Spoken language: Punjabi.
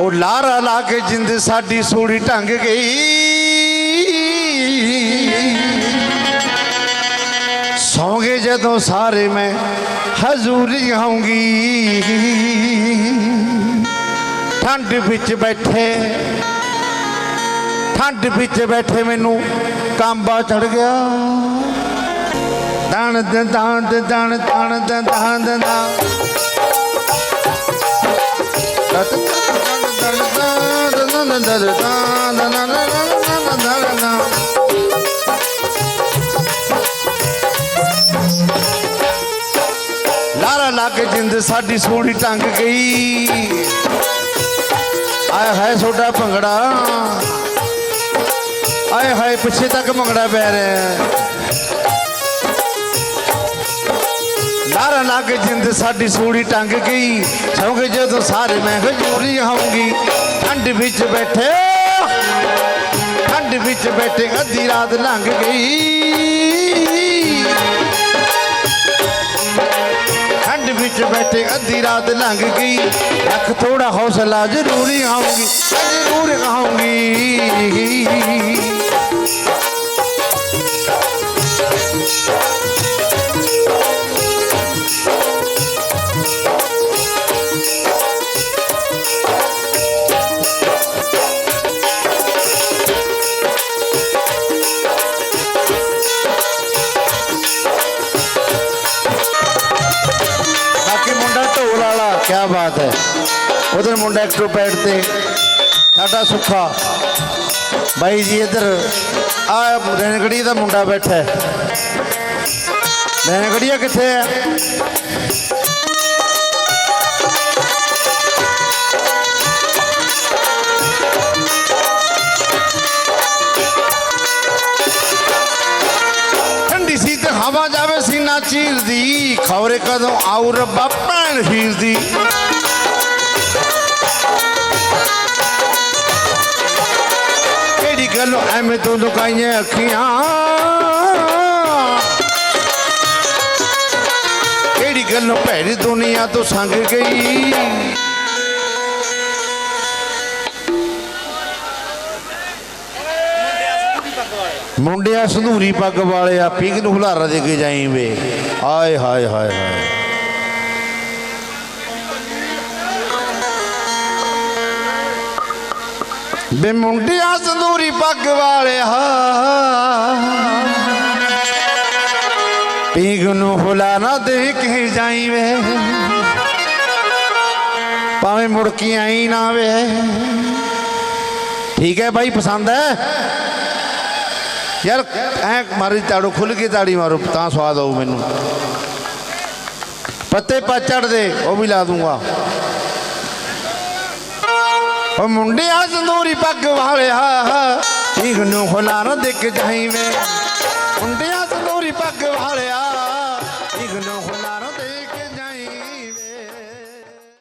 ਉਹ ਲਾਰਾ ਲਾ ਕੇ ਜਿੰਦ ਸਾਡੀ ਸੂੜੀ ਢੰਗ ਗਈ। ਸੌਂਗੇ ਜਦੋਂ ਸਾਰੇ ਮੈਂ ਹਜ਼ੂਰੀ ਆਉਂਗੀ। ਠੰਡ ਵਿੱਚ ਬੈਠੇ, ਠੰਡ ਵਿੱਚ ਬੈਠੇ ਮੈਨੂੰ ਕਾਂਬਾ ਚੜ ਗਿਆ। ਦਣ ਦਣ ਦਣ ਦਣ ਦਣ ਦਣ ਦਣ ਲਾਰਾ ਲੱਗ ਜਿੰਦ ਸਾਡੀ ਸੂੜੀ ਟੰਗ ਗਈ। ਆਏ ਹਾਏ ਸੋਡਾ ਭੰਗੜਾ। ਆਏ ਹਾਏ ਪਿੱਛੇ ਤੱਕ ਭੰਗੜਾ ਪੈ ਰਿਹਾ ਹੈ। ਲਾਰਾ ਲੱਗ ਜਿੰਦ ਸਾਡੀ ਸੂੜੀ ਟੰਗ ਗਈ। ਸੌਂਗੇ ਜਦੋਂ ਸਾਰੇ ਮੈਂ ਹਜੂਰੀ ਆਉਂਗੀ ਠੰਡ ਵਿੱਚ ਬੈਠੇ ਠੰਡ ਵਿੱਚ ਬੈਠੇ ਅੱਧੀ ਰਾਤ ਲੰਘ ਗਈ। ਠੰਡ ਵਿੱਚ ਬੈਠੇ ਅੱਧੀ ਰਾਤ ਲੰਘ ਗਈ। ਰੱਖ ਥੋੜਾ ਹੌਸਲਾ ਜ਼ਰੂਰੀ ਆਉਂਗੀ ਜ਼ਰੂਰ ਆਉਂਗੀ ਮੁੰਡਾ ਢੋਲ ਵਾਲਾ ਕੀ ਬਾਤ ਹੈ ਉਧਰ ਮੁੰਡਾ ਐਕਟਰੋਪੈਡ ਤੇ ਸਾਡਾ ਸੁੱਖਾ ਬਾਈ ਜੀ ਇੱਧਰ ਆ ਰੈਣਗੜੀ ਦਾ ਮੁੰਡਾ ਬੈਠਾ ਹੈ ਰੈਣਗੜੀਆ ਕਿੱਥੇ ਹੈ ਠੰਡੀ ਸੀ ਤੇ ਹਵਾ ਜਾਵੇ ਸੀਨਾ ਚੀਰਦੀ ਖੌਰੇ ਕਦੋਂ ਆਉ ਰੱਬਾ ਭੈਣ ਹੀਰਦੀ। ਕਿਹੜੀ ਗੱਲ ਐਵੇਂ ਤੂੰ ਲੁਕਾਈਆਂ ਅੱਖੀਆਂ? ਕਿਹੜੀ ਗੱਲ ਭੈੜੀ ਦੁਨੀਆ ਤੋਂ ਸੰਗ ਗਈ? ਮੁੰਡਿਆ ਸੰਧੂਰੀ ਪੱਗ ਵਾਲਿਆ ਪੀਂਗ ਨੂੰ ਹੁਲਾਰਾ ਦੇ ਕੇ ਜਾਈ ਵੇ। ਆਏ ਹਾਏ ਹਾਏ ਹਾਏ। ਬੇ ਮੁੰਡਿਆ ਸੰਧੂਰੀ ਪੱਗ ਵਾਲਿਆ ਪੀਂਗ ਨੂੰ ਹੁਲਾਰਾ ਦੇ ਕੇ ਜਾਈ ਵੇ। ਭਾਵੇਂ ਮੁੜ ਕੇ ਆਈ ਨਾ ਵੇ। ਠੀਕ ਹੈ ਭਾਈ ਪਸੰਦ ਹੈ? ਯਾਰ, ਐ ਮਾਰੀ ਤਾੜੋ ਖੁੱਲ ਕੇ ਤਾੜੀ ਮਾਰੋ, ਤਾਂ ਸਵਾਦ ਆਊ ਮੈਨੂੰ। ਪੱਤੇ ਪਾ ਚੜਦੇ ਉਹ ਵੀ ਲਾ ਦੂੰਗਾ। ਉਹ ਮੁੰਡਿਆ ਸੰਦੂਰੀ ਪੱਗ ਵਾਲਿਆ ਠੀਕ ਨੂੰ ਹੁਲਾਰਾ ਦੇ ਕੇ ਜਾਈਵੇਂ